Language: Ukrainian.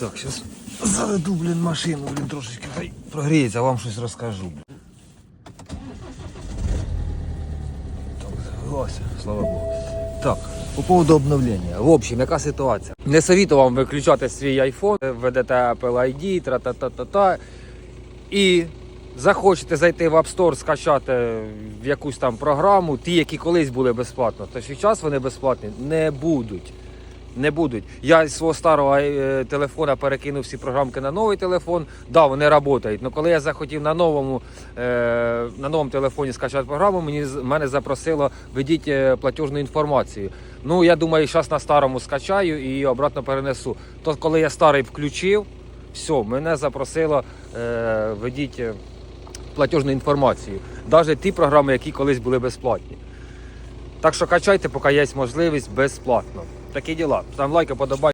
Так, зараз заведу, блін, машину, блін, трошечки хай прогріється, вам щось розкажу. Так, завелося, слава Богу. Так, по поводу обновлення. В общем, яка ситуація? Не совітую вам виключати свій iPhone, введете Apple ID, тра-та-та-та-та. І захочете зайти в App Store, скачати в якусь там програму, ті, які колись були безплатно, то зараз вони безплатні не будуть. Не будуть. Я з свого старого е, телефона перекинув всі програмки на новий телефон. Да, вони працюють. Але коли я захотів на новому, е, на новому телефоні скачати програму, мені мене запросило введіть е, платіжну інформацію. Ну я думаю, зараз на старому скачаю і обратно перенесу. То коли я старий включив, все, мене запросило введіть е, платіжну інформацію. Навіть ті програми, які колись були безплатні. Так що качайте, поки є можливість безплатно. Такі діла. Там лайки, подобайте.